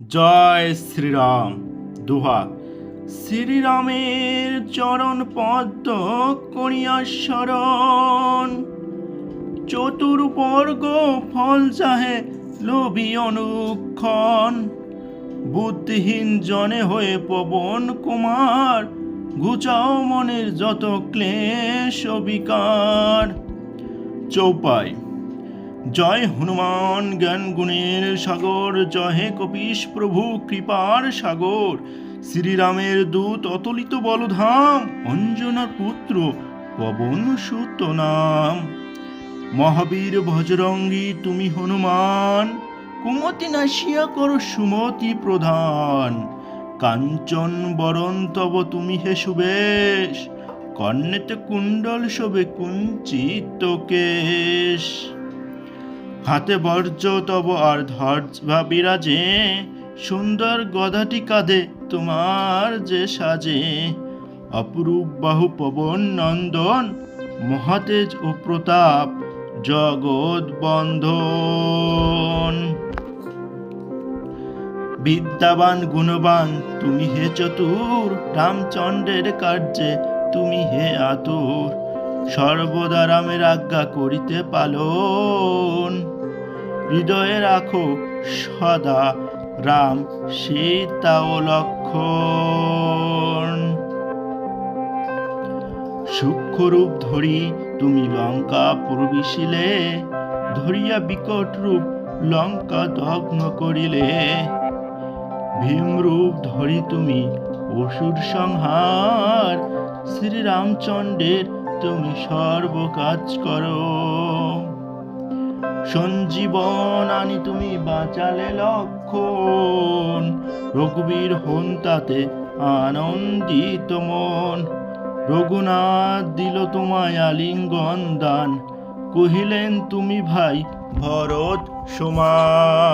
জয় শ্রীরাম। দুহা শ্রীরামের চরণ পদ্ম করিয়া শরণ। চতুর্বর্গ ফল চাহে লোভী অনুক্ষণ। বুদ্ধিহীন জনে হয়ে পবন কুমার, ঘুচাও মনের যত ক্লেশ বিকার চৌপাই। জয় হনুমান জ্ঞান গুণের সাগর, জয় কপিস প্রভু কৃপার সাগর। শ্রীরামের দূত অতলিত বলধাম, অঞ্জনার পুত্র পবন সুত নাম। মহাবীর ভজরঙ্গী তুমি হনুমান, কুমতি নাশিয়া কর সুমতি প্রধান। কাঞ্চন বরণ তব তুমি হে সুবেশ, কর্ণেতে কুণ্ডল শোভে কুঞ্চিত কেশ। হাতে বর্জ্য, তব আর ধর্যা বিরাজে। সুন্দর গদাটি কাঁধে তোমার যে সাজে। অপরূপ বাহু পবন নন্দন, মহাতেজ ও প্রতাপ, জগৎ বন্ধন। বিদ্যাবান, গুণবান, তুমি হে চতুর। রামচন্দ্রের কার্যে তুমি হে আতুর। সর্বদা রামের আজ্ঞা করিতে পালন। হৃদয়ে রাখো সদা রাম সীতা ও লক্ষণ। সূক্ষ্মরূপ ধরি তুমি লঙ্কা প্রবিশিলে, ধরিয়া বিকট রূপ লঙ্কা দগ্ন করিলে। ভীমরূপ ধরি তুমি অসুর সংহার, শ্রীরামচন্দ্রের তুমি সর্বকাজ করো। সঞ্জীবন আনি তুমি বাঁচালে লক্ষণ। রঘুবীর হন তাতে আনন্দিত মন। রঘুনাথ দিল তোমায় আলিঙ্গন দান। কহিলেন, তুমি ভাই ভরত সমান